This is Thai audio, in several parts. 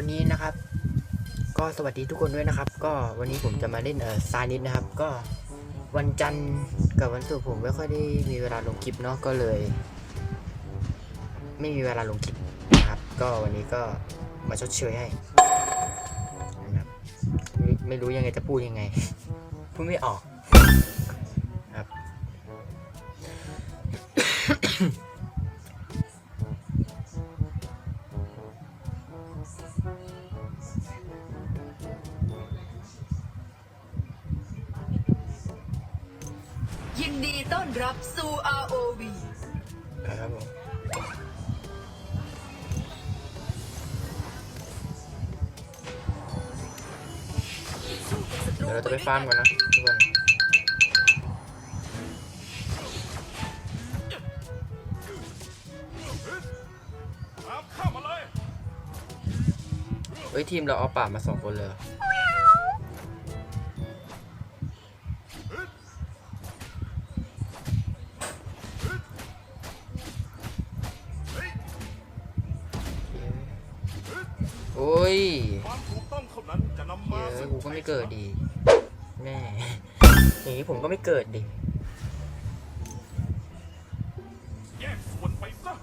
วันนี้นะครับ ก็สวัสดีทุกคนด้วยนะครับ ก็วันนี้ผมจะมาเล่นเอ่อซานิดนะครับ ก็วันจันทร์กับวันศุกร์ผมไม่ค่อยได้มีเวลาลงคลิปเนาะก็เลย ไม่มีเวลาลงคลิปนะครับ ก็วันนี้ก็มาชดเชยให้นะครับไม่ไม่รู้ยังไงจะพูดยังไงพูดไม่ออกครับ ดีต้อนรับสู่ ROV ครับผมเดี๋ยวเราจะไปฟาร์มก่อนนะทุกคนเฮ้ยทีมเราเอาป่ามาสองคนเลย โอ้ยความถูกต้องเท่านั้นจะนำมาเฮ้ซึ่ยงกูก็ไม่เกิดดีแม่อย่างนี้ผมก็ไม่เกิดดิแยกส่วนไปซะ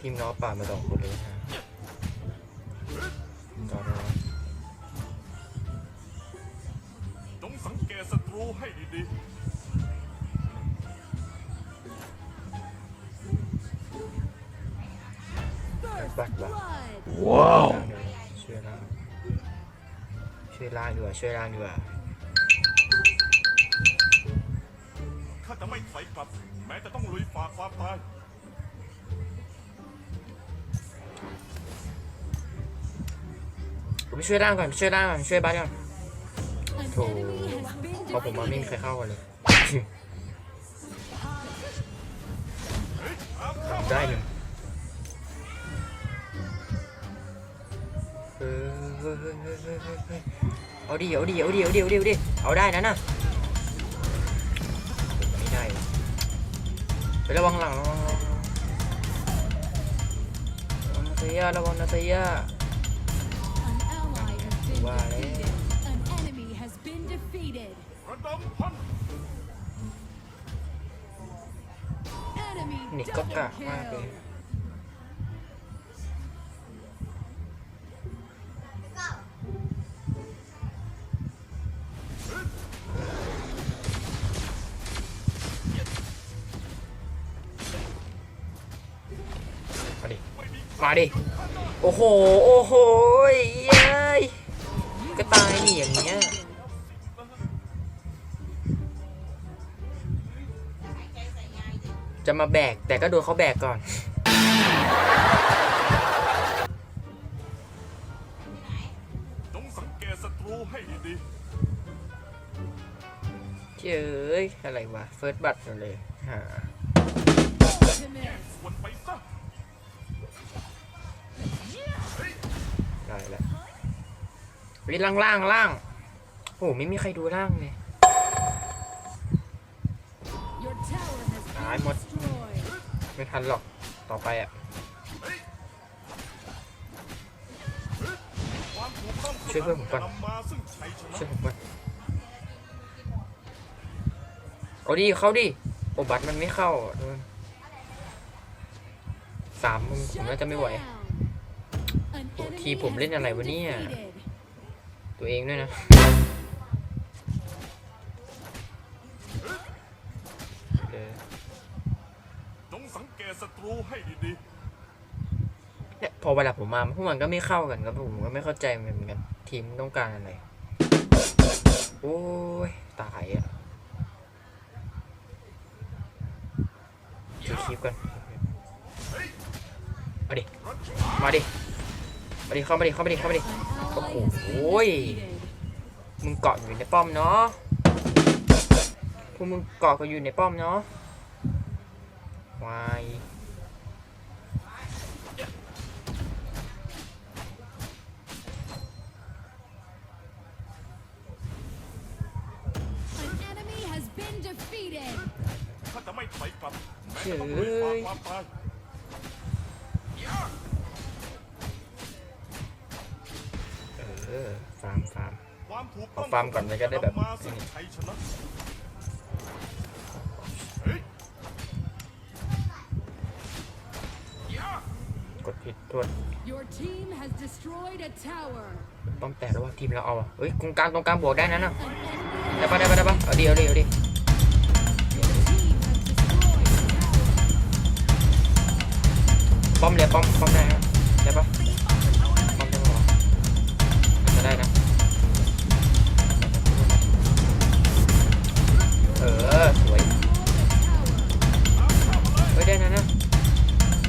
ทีมเราเอาป่ามาสองคนเลยนะต่อรอจงสังเกตศัตรูให้ดีบั ตรว่ะว้าวช่วยล่างช่วยล่างดีกว่าช่วยล่างดีกว่าข้าจะไม่ถอยกลับ แม้จะต้องลุยฝ่าความตายผมไปช่วยร่างก่อนช่วยร่างก่อนช่วยบัสก่อนโถเพราะผมมาไม่มีใครเข้ากันเลย ได้หนึ่ง เออเฮ้ยเฮ้ยเฮ้ยเฮ้ยเอาดิเอาดิเอาดิเอาดิเอาดิเอาดิเอาได้นะน่ะไม่ได้ไประวังหลังระวังระวังระวังนาเซียระวังนาเซีย An ally has been Wow. defeated. An enemy has been defeated. ระดมพัน Enemy นี่ก็กากมากเลย มาดิ โอ้โห โอ้โหเย้ยก็ตายนี่อย่างเงี้ยจะมาแบก แต่ก็โดนเขาแบกก่อนจงสังเกตศัตรูให้ดีเจ้ยอะไรวะ เฟิร์สบัตเลย หา ไปซะได้แล้ววิล่างล่างล่าง โอ้ไม่มีใครดูล่างเลย Your tower has Ay, been một- destroyed. ไม่ทันหรอก ต่อไปอะช่วยเพื่อนผมก่อนช่วยผมก่อนเอาดิเข้าดิโอบัตมันไม่เข้าสามมึงผมน่าจะไม่ไหว ทีผมเล่นอะไร has วะ been เนี่ย defeated. ตัวเองด้วยนะเออจงสังเกตศัตรูให้ดีเนี่ยพอเวลาผมมาพวกมันก็ไม่เข้ากันครับผมก็ไม่เข้าใจเหมือนกัน ทีมต้องการอะไร โอ้ย ตายอะดูคลิปกันมาดิ มาดิ มาดิเข้ามาดิเข้ามาดิเข้ามาดิ An ally Oh, has been ôi. defeated. มึงเกาะอยู่ในป้อมเนาะพวกมึงเกาะกันอยู่ในป้อมเนาะวาย An enemy has been defeated. ๆข้าจะไม่ถอยกลับแม้เฉจะต้องลุยฝ่ายความตายาร์มฟาร์มความถูกต้องเอาฟาร์มก่อนมันจะได้แบบนำมาซึ่งชัยชนะเฮ้ยย่ากดผิดโทษ Your team has destroyed a tower. ป้อมแตกแล้วว่าทีมเราเอาอะเฮ้ยตรงกลางตรงกลางบวกได้นะน่ะ An enemy ได้ปะได้ปะได้ปะเอาดิเอาดิเอาดิ Your team has destroyed a tower. ป้อมเลยป้อมป้อมได้นะได้ปะ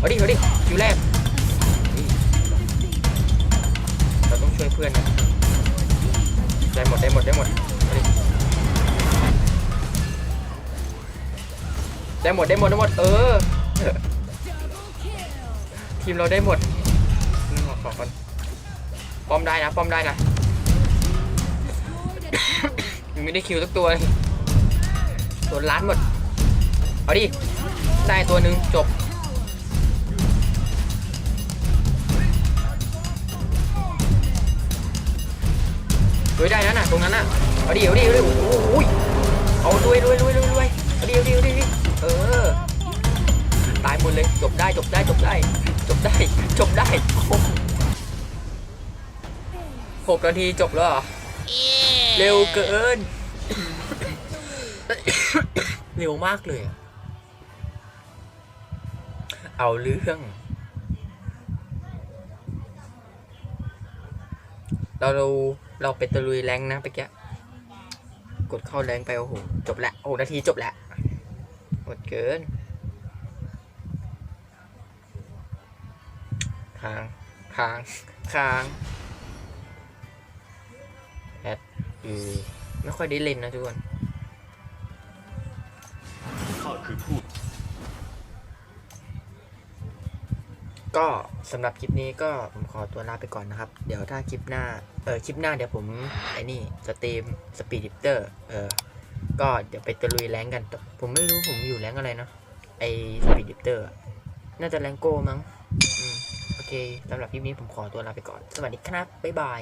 เอาดิเอาดิคิวแรกเราต้องช่วยเพื่อนนะได้หมดได้หมดได้หมดเอาดิได้หมดได้หมดได้หมดเออทีมเราได้หมดขอขอก่อนป้อมได้นะป้อมได้นะยังไม่ได้คิวสักตัวเลยโดนล้านหมดเอาดิได้ตัวหนึ่งจบ ฮ้ยได้นั่นน่ะตรงนั้นน่ะเอาดิเอาดิเอาดิโอ้โหยเอาด้วยด้วยด้วยด้วยด้วยเอาดิเอาดิเอาดิเออตายหมดเลยจบได้จบได้จบได้จบได้จบได้หกนาทีจบแล้วเรอเร็วเกิน เร็วมากเลย เอาเรื่องเราเรา เราไปตะลุยแรงนะไปแกกดเข้าแรงไปโอ้โหจบละโอ้โหนาทีจบละหมดเกินค้างค้างค้างแอดอือไม่ค่อยได้เล่นนะทุกคนข้าคือผู้ ก็สำหรับคลิปนี้ก็ผมขอตัวลาไปก่อนนะครับ เดี๋ยวถ้าคลิปหน้า เออคลิปหน้าเดี๋ยวผมไอ้นี่สตรีมสปีดดิปเตอร์เออก็เดี๋ยวไปตะลุยแรงกัน ผมไม่รู้ผมอยู่แรงอะไรเนาะไอสปีดดิปเตอร์น่าจะแรงโก้มั้งอืมโอเคสำหรับคลิปนี้ผมขอตัวลาไปก่อน สวัสดีครับ บ๊ายบาย